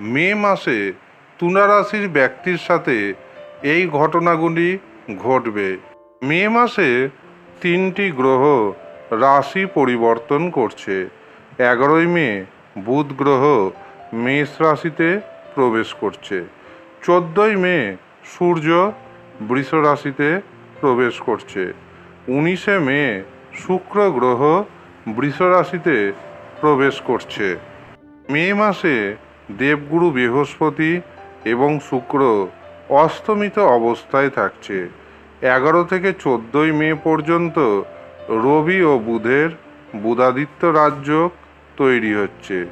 মে মাসে তুলা রাশির ব্যক্তির সাথে এই ঘটনাগুলি ঘটবে। মে মাসে তিনটি গ্রহ রাশি পরিবর্তন করছে। এগারোই মে বুধ গ্রহ মেষ রাশিতে প্রবেশ করছে। চোদ্দোই মে সূর্য বৃষ রাশিতে প্রবেশ করছে। উনিশে মে শুক্র গ্রহ বৃষ রাশিতে প্রবেশ করছে। মে মাসে দেবগুরু বৃহস্পতি এবং শুক্র অস্তমিত অবস্থায় থাকছে। এগারো থেকে চোদ্দোই মে পর্যন্ত রবি ও বুধের বুধাদিত্য রাজ্য তৈরি হচ্ছে।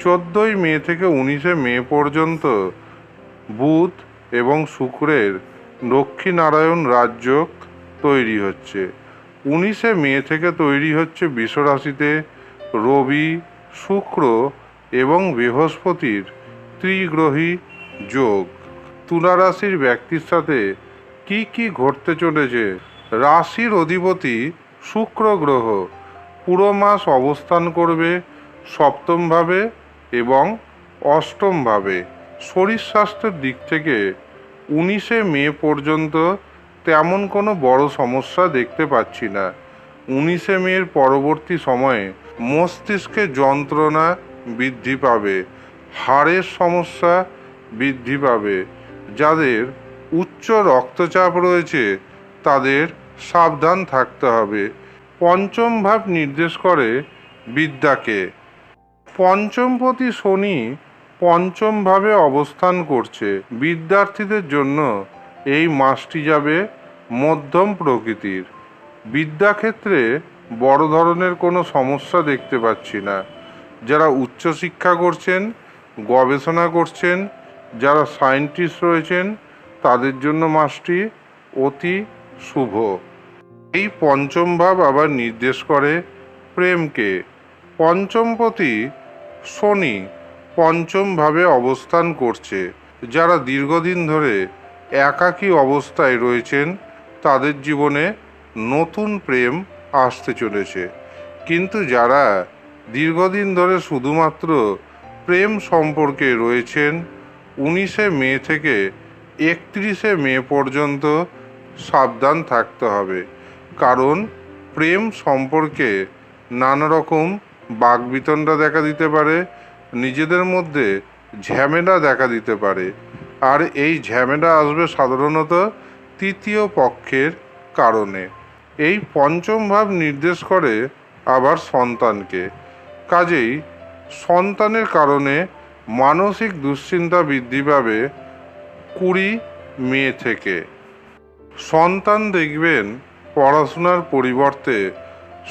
চোদ্দোই মে থেকে উনিশে মে পর্যন্ত বুধ এবং শুক্রের লক্ষ্মীনারায়ণ রাজ্য তৈরি হচ্ছে। উনিশে মে থেকে তৈরি হচ্ছে বিশ্বরাশিতে রবি, শুক্র এবং বৃহস্পতির ত্রিগ্রহী যোগ। তুলা রাশির ব্যক্তির সাথে কি কি ঘটতে চলেছে? রাশির অধিপতি শুক্র গ্রহ। পুরো মাস অবস্থান করবে সপ্তমভাবে এবং অষ্টমভাবে শরীর স্বাস্থ্যের দিক থেকে উনিশে মে পর্যন্ত তেমন কোনো বড় সমস্যা দেখতে পাচ্ছি না। উনিশে মের পরবর্তী সময়ে মস্তিষ্কে যন্ত্রণা বৃদ্ধি পাবে। হাড়ের সমস্যা বৃদ্ধি পাবে। যাদের উচ্চ রক্তচাপ রয়েছে, তাদের সাবধান থাকতে হবে। পঞ্চম ভাব নির্দেশ করে বিদ্যাকে। পঞ্চমপতি শনি পঞ্চমভাবে অবস্থান করছে। বিদ্যার্থীদের জন্য এই মাসটি যাবে মধ্যম প্রকৃতির। বিদ্যাক্ষেত্রে বড় ধরনের কোনো সমস্যা দেখতে পাচ্ছি না। যারা উচ্চশিক্ষা করছেন, গবেষণা করছেন, যারা সায়েন্টিস্ট রয়েছেন, তাদের জন্য মাসটি অতি শুভ। এই পঞ্চম ভাব আবার নির্দেশ করে প্রেমকে। পঞ্চমপতি শনি পঞ্চমভাবে অবস্থান করছে। যারা দীর্ঘদিন ধরে একাকী অবস্থায় রয়েছেন, তাদের জীবনে নতুন প্রেম আসতে চলেছে। কিন্তু যারা দীর্ঘদিন ধরে শুধুমাত্র প্রেম সম্পর্কে রয়েছেন উনিশে মে থেকে একত্রিশে মে পর্যন্ত সাবধান থাকতে হবে। কারণ প্রেম সম্পর্কে নানা রকম বাগবিতণ্ডা দেখা দিতে পারে, নিজেদের মধ্যে ঝামেলা দেখা দিতে পারে। আর এই ঝামেলা আসবে সাধারণত তৃতীয় পক্ষের কারণে। এই পঞ্চম ভাব নির্দেশ করে আবার সন্তানকে। কাজেই সন্তানের কারণে মানসিক দুশ্চিন্তা বৃদ্ধি পাবে কুড়ি মে থেকে। সন্তান দেখবেন পড়াশোনার পরিবর্তে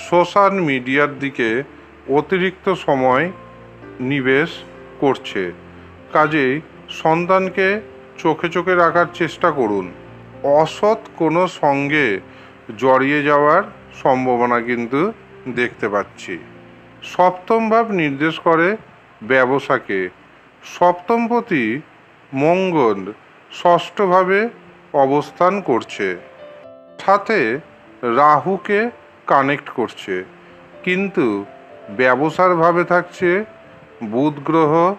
সোশ্যাল মিডিয়ার দিকে অতিরিক্ত সময় নিবেশ করছে। কাজেই সন্তানকে চোখে চোখে রাখার চেষ্টা করুন। অসৎ কোনো সঙ্গে জড়িয়ে যাওয়ার সম্ভাবনা কিন্তু দেখতে পাচ্ছি। সপ্তম ভাব নির্দেশ করে ব্যবসাকে। সপ্তমপতি মঙ্গল ষষ্ঠভাবে অবস্থান করছে। সাথে রাহুকে কানেক্ট করছে। কিন্তু ব্যবসার ভাবে থাকছে বুধ গ্রহ,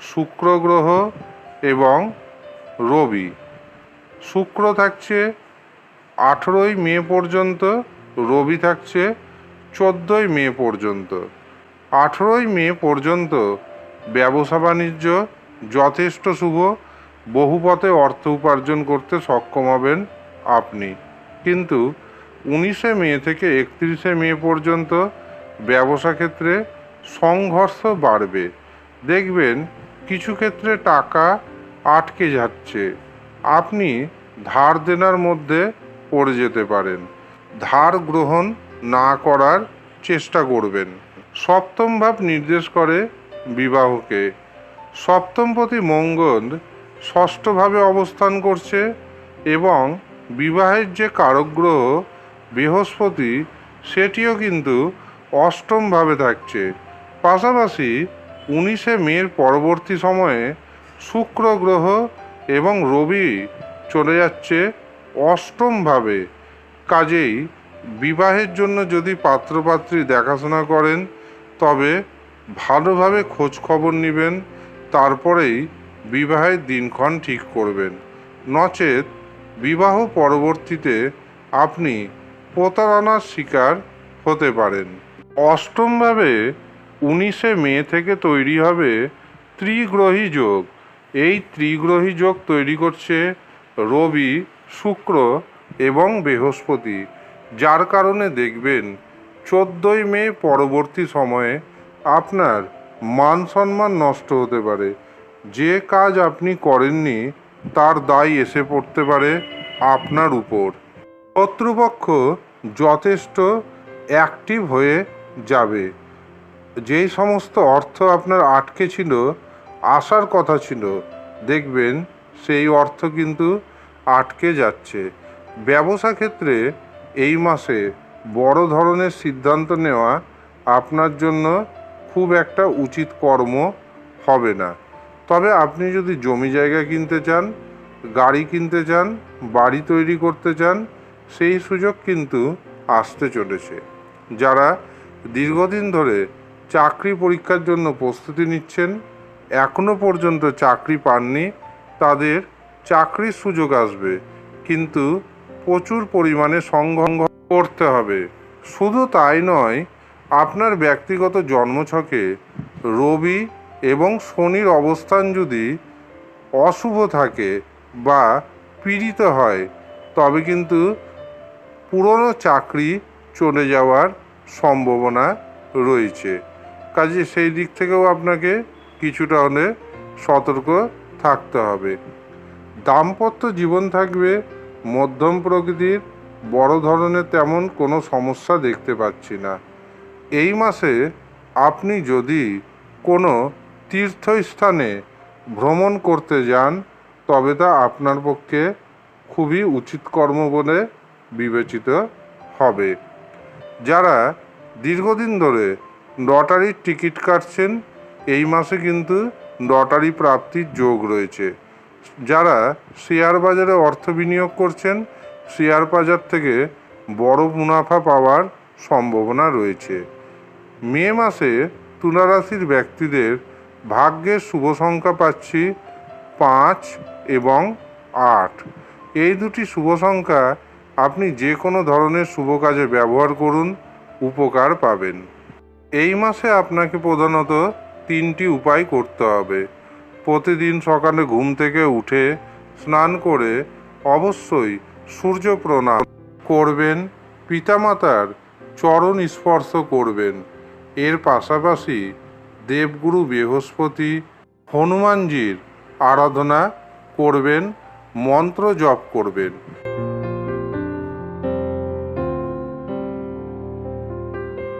শুক্র গ্রহ এবং রবি। শুক্র থাকছে আঠেরোই মে পর্যন্ত, রবি থাকছে চোদ্দোই মে পর্যন্ত। আঠেরোই মে পর্যন্ত ব্যবসা বাণিজ্য যথেষ্ট শুভ। বহুপথে অর্থ উপার্জন করতে সক্ষম হবেন আপনি। কিন্তু উনিশে মে থেকে একত্রিশে মে পর্যন্ত ব্যবসা ক্ষেত্রে সংঘর্ষ বাড়বে। দেখবেন কিছু ক্ষেত্রে টাকা আটকে যাচ্ছে। আপনি ধার দেনার মধ্যে পড়ে যেতে পারেন। ধার গ্রহণ না করার চেষ্টা করবেন। সপ্তম ভাব নির্দেশ করে বিবাহকে। সপ্তমপতি মঙ্গল ষষ্ঠভাবে অবস্থান করছে এবং বিবাহের যে কারক গ্রহ বৃহস্পতি, সেটিও কিন্তু অষ্টমভাবে থাকছে। পাশাপাশি উনিশে মের পরবর্তী সময়ে শুক্র গ্রহ এবং রবি চলে যাচ্ছে অষ্টমভাবে কাজেই বিবাহের জন্য যদি পাত্রপাত্রী দেখাশোনা করেন, তবে ভালোভাবে খোঁজ খবর নেবেন, তারপরেই বিবাহের দিনক্ষণ ঠিক করবেন। নচেত বিবাহ পরবর্তীতে আপনি প্রতারণার শিকার হতে পারেন। অষ্টমভাবে উনিশে মে থেকে তৈরি হবে ত্রিগ্রহী যোগ। এই ত্রিগ্রহী যোগ তৈরি করছে রবি, শুক্র এবং বৃহস্পতি। যার কারণে দেখবেন চোদ্দোই মে পরবর্তী সময়ে আপনার মান সম্মান নষ্ট হতে পারে। যে কাজ আপনি করেননি, তার দায় এসে পড়তে পারে আপনার উপর। শত্রুপক্ষ যথেষ্ট অ্যাক্টিভ হয়ে যাবে। যেই সমস্ত অর্থ আপনার আটকে ছিল, আসার কথা ছিল, দেখবেন সেই অর্থ কিন্তু আটকে যাচ্ছে। ব্যবসা ক্ষেত্রে এই মাসে বড় ধরনের সিদ্ধান্ত নেওয়া আপনার জন্য খুব একটা উচিত কর্ম হবে না। তবে আপনি যদি জমি জায়গা কিনতে চান, গাড়ি কিনতে চান, বাড়ি তৈরি করতে চান, সেই সুযোগ কিন্তু আসতে চলেছে। যারা দীর্ঘদিন ধরে চাকরি পরীক্ষার জন্য প্রস্তুতি নিচ্ছেন এখনও পর্যন্ত চাকরি পাননি, তাদের চাকরির সুযোগ আসবে। কিন্তু প্রচুর পরিমাণে সংঘর্ষ করতে হবে। শুধু তাই নয়, আপনার ব্যক্তিগত জন্মছকে রবি এবং শনির অবস্থান যদি অশুভ থাকে বা পীড়িত হয়, তবে কিন্তু পুরনো চাকরি চলে যাওয়ার সম্ভাবনা রয়েছে। কাজে সেই দিক থেকেও আপনাকে কিছুটা হলে সতর্ক থাকতে হবে। দাম্পত্য জীবন থাকবে মধ্যম প্রকৃতির, বড় ধরনের তেমন কোনো সমস্যা দেখতে পাচ্ছি না। এই মাসে আপনি যদি কোনো তীর্থস্থানে ভ্রমণ করতে যান, তবে তা আপনার পক্ষে খুবই উচিত কর্ম বলে বিবেচিত হবে। যারা দীর্ঘদিন ধরে লটারির টিকিট কাটছেন, এই মাসে কিন্তু লটারি প্রাপ্তির যোগ রয়েছে। যারা শেয়ার বাজারে অর্থ বিনিয়োগ করছেন, শেয়ার বাজার থেকে বড় মুনাফা পাওয়ার সম্ভাবনা রয়েছে। মে মাসে তুলা রাশির ব্যক্তিদের ভাগ্যের শুভ সংখ্যা পাচ্ছি পাঁচ এবং আট। এই দুটি শুভ সংখ্যা আপনি যে কোনো ধরনের শুভ কাজে ব্যবহার করুন, উপকার পাবেন। এই মাসে আপনাকে প্রধানত তিনটি উপায় করতে হবে। প্রতিদিন সকালে ঘুম থেকে উঠে স্নান করে অবশ্যই সূর্য প্রণাম করবেন, পিতামাতার চরণ স্পর্শ করবেন। এর পাশাপাশি দেবগুরু বৃহস্পতি হনুমানজির আরাধনা করবেন, মন্ত্র জপ করবেন।